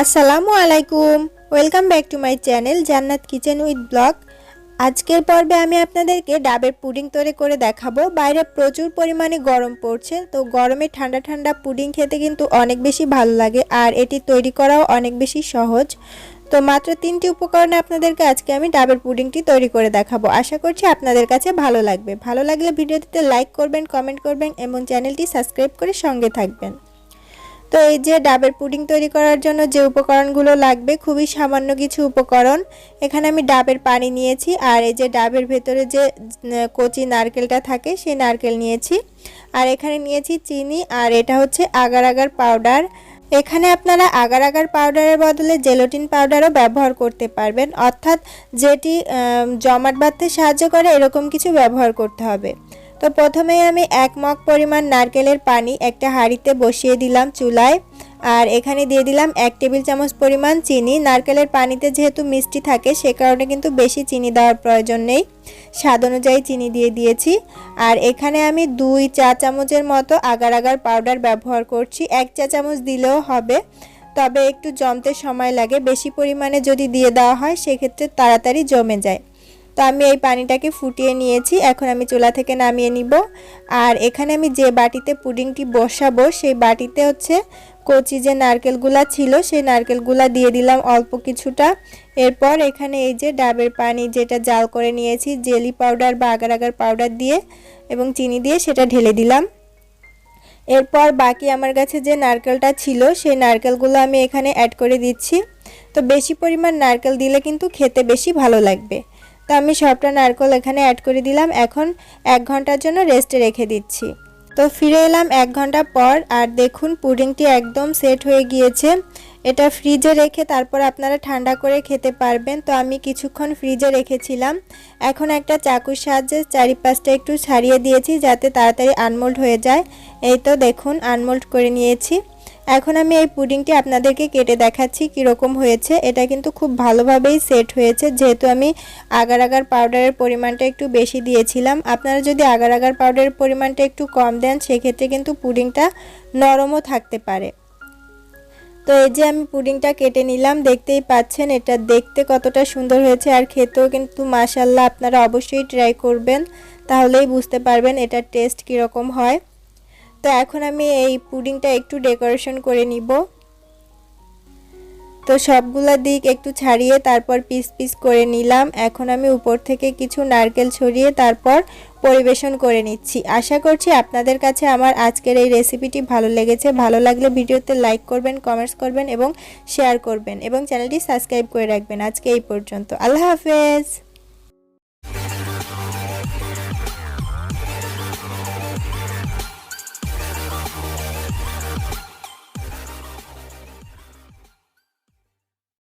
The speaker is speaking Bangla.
আসসালামু আলাইকুম welcome back to my channel Jannat kitchen with blog আজকের পর্বে আমি আপনাদেরকে ডাবের পুডিং তৈরি করে দেখাবো। বাইরে প্রচুর পরিমাণে গরম পড়ছে, তো গরমে ঠান্ডা ঠান্ডা পুডিং খেতে কিন্তু অনেক বেশি ভালো লাগে, আর এটি তৈরি করাও অনেক বেশি সহজ। তো মাত্র তিনটি উপকরণে আপনাদেরকে আজকে আমি ডাবের পুডিংটি তৈরি করে দেখাবো। আশা করছি আপনাদের কাছে ভালো লাগবে। ভালো লাগলে ভিডিওটিতে লাইক করবেন কমেন্ট করবেন, এবং চ্যানেলটি সাবস্ক্রাইব করে সঙ্গে থাকবেন। তো এই যে ডাবের পুডিং তৈরি করার জন্য যে উপকরণগুলো লাগবে, খুবই সামান্য কিছু উপকরণ। এখানে আমি ডাবের পানি নিয়েছি আর এই যে ডাবের ভেতরে যে কচি নারকেলটা থাকে সেই নারকেল নিয়েছি। আর এখানে নিয়েছি চিনি আর এটা হচ্ছে আগার আগার পাউডার। এখানে আপনারা আগার আগার পাউডারের বদলে জেলোটিন পাউডারও ব্যবহার করতে পারবেন। অর্থাৎ যেটি জমাট বাঁধতে সাহায্য করে এরকম কিছু ব্যবহার করতে হবে। তো প্রথমেই আমি এক মগ পরিমাণ নারকেলের পানি একটা হাঁড়িতে বসিয়ে দিলাম চুলায়। আর এখানে দিয়ে দিলাম এক টেবিল চামচ পরিমাণ চিনি। নারকেলের পানিতে যেহেতু মিষ্টি থাকে, সে কারণে কিন্তু বেশি চিনি দেওয়ার প্রয়োজন নেই। স্বাদ অনুযায়ী চিনি দিয়ে দিয়েছি। আর এখানে আমি দুই চা চামচের মতো আগার আগার পাউডার ব্যবহার করছি। এক চা চামচ দিলেও হবে। তবে একটু জমতে সময় লাগে। বেশি পরিমাণে যদি দিয়ে দেওয়া হয়, সেক্ষেত্রে তাড়াতাড়ি জমে যায়। তো আমি এই পানিটাকে ফুটিয়ে নিয়েছি। এখন আমি চুলা থেকে নামিয়ে নিব। আর এখানে আমি যে বাটিতে পুডিংটি বসাবো, সেই বাটিতে হচ্ছে কচি যে নারকেলগুলা ছিল, সেই নারকেলগুলা দিয়ে দিলাম অল্প কিছুটা। এরপর এখানে এই যে ডাবের পানি যেটা জাল করে নিয়েছি, জেলি পাউডার বা আগার আগার পাউডার দিয়ে এবং চিনি দিয়ে সেটা ঢেলে দিলাম। এরপর বাকি আমার কাছে যে নারকেলটা ছিল, সেই নারকেলগুলো আমি এখানে অ্যাড করে দিচ্ছি। তো বেশি পরিমাণ নারকেল দিলে কিন্তু খেতে বেশি ভালো লাগবে। তো আমি সবটা নারকেল এখানে অ্যাড করে দিলাম। এখন এক ঘণ্টার জন্য রেস্টে রেখে দিচ্ছি। তো ফিরে এলাম এক ঘণ্টা পর, আর দেখুন পুডিংটি একদম সেট হয়ে গিয়েছে। এটা ফ্রিজে রেখে তারপর আপনারা ঠান্ডা করে খেতে পারবেন। তো আমি কিছুক্ষণ ফ্রিজে রেখেছিলাম। এখন একটা চাকুর সাহায্যে চারিপাশটা একটু ছাড়িয়ে দিয়েছি যাতে তাড়াতাড়ি আনমোল্ড হয়ে যায়। এই তো দেখুন আনমোল্ড করে নিয়েছি। এখন আমি এই পুডিংটি আপনাদেরকে কেটে দেখাচ্ছি কীরকম হয়েছে। এটা কিন্তু খুব ভালোভাবেই সেট হয়েছে। যেহেতু আমি আগার আগার পাউডারের পরিমাণটা একটু বেশি দিয়েছিলাম। আপনারা যদি আগার আগার পাউডারের পরিমাণটা একটু কম দেন, সেক্ষেত্রে কিন্তু পুডিংটা নরমও থাকতে পারে। তো এই যে আমি পুডিংটা কেটে নিলাম, দেখতেই পাচ্ছেন এটা দেখতে কতটা সুন্দর হয়েছে আর খেতেও কিন্তু মাসাল্লাহ আপনারা অবশ্যই ট্রাই করবেন, তাহলেই বুঝতে পারবেন এটার টেস্ট কীরকম হয়। তো এখন আমি এই পুডিংটা একটু ডেকোরেশন করে নিব। তো সবগুলা দিক একটু ছাড়িয়ে তারপর পিস পিস করে নিলাম। এখন আমি উপর থেকে কিছু নারকেল ছড়িয়ে তারপর পরিবেশন করে নিচ্ছি। আশা করছি আপনাদের কাছে আমার আজকের এই রেসিপিটি ভালো লেগেছে। ভালো লাগলে ভিডিওতে লাইক করবেন, কমেন্টস করবেন এবং শেয়ার করবেন এবং চ্যানেলটি সাবস্ক্রাইব করে রাখবেন। আজকে এই পর্যন্ত। আল্লাহ হাফেজ।